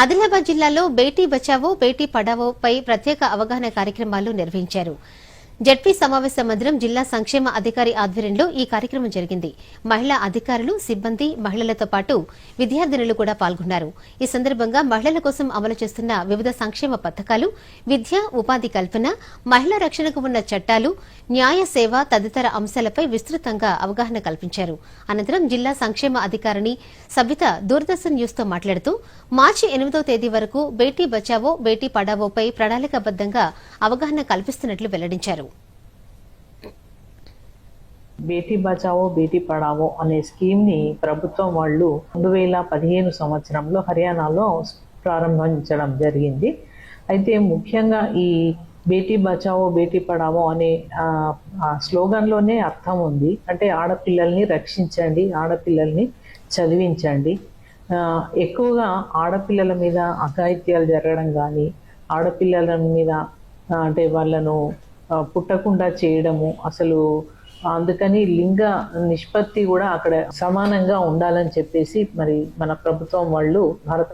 ఆదిలాబాద్ జిల్లాలో బేటీ బచావో బేటీ పడావో పై ప్రత్యేక అవగాహన కార్యక్రమాలు నిర్వహించారు. జడ్పీ సమావేశ మందిరం జిల్లా సంక్షేమ అధికారి ఆధ్వర్యంలో ఈ కార్యక్రమం జరిగింది. మహిళా అధికారులు సిబ్బంది మహిళలతో పాటు విద్యార్థినులు కూడా పాల్గొన్నారు. ఈ సందర్భంగా మహిళల కోసం అమలు చేస్తున్న వివిధ సంక్షేమ పథకాలు విద్య ఉపాధి కల్పన మహిళా రక్షణకు ఉన్న చట్టాలు న్యాయ సేవ తదితర అంశాలపై విస్తృతంగా అవగాహన కల్పించారు. అనంతరం జిల్లా సంక్షేమ అధికారిని సబిత దూరదర్శన్ న్యూస్తో మాట్లాడుతూ మార్చి ఎనిమిదో తేదీ వరకు బేటీ బచావో బేటీ పడావోపై ప్రణాళికాబద్దంగా అవగాహన కల్పిస్తున్నట్లు వెల్లడించారు. బేటీ బచావో బేటీ పడావో అనే స్కీమ్ని ప్రభుత్వం వాళ్ళు రెండు వేల పదిహేను సంవత్సరంలో హర్యానాలో ప్రారంభించడం జరిగింది. అయితే ముఖ్యంగా ఈ బేటీ బచావో బేటీ పడావో అనే స్లోగన్లోనే అర్థం ఉంది. అంటే ఆడపిల్లల్ని రక్షించండి ఆడపిల్లల్ని చదివించండి. ఎక్కువగా ఆడపిల్లల మీద అఘాయిత్యాలు జరగడం కానీ ఆడపిల్లల మీద అంటే వాళ్ళను పుట్టకుండా చేయడము అసలు అందుకని లింగ నిష్పత్తి కూడా అక్కడ సమానంగా ఉండాలని చెప్పేసి మరి మన ప్రభుత్వం వాళ్ళు భారత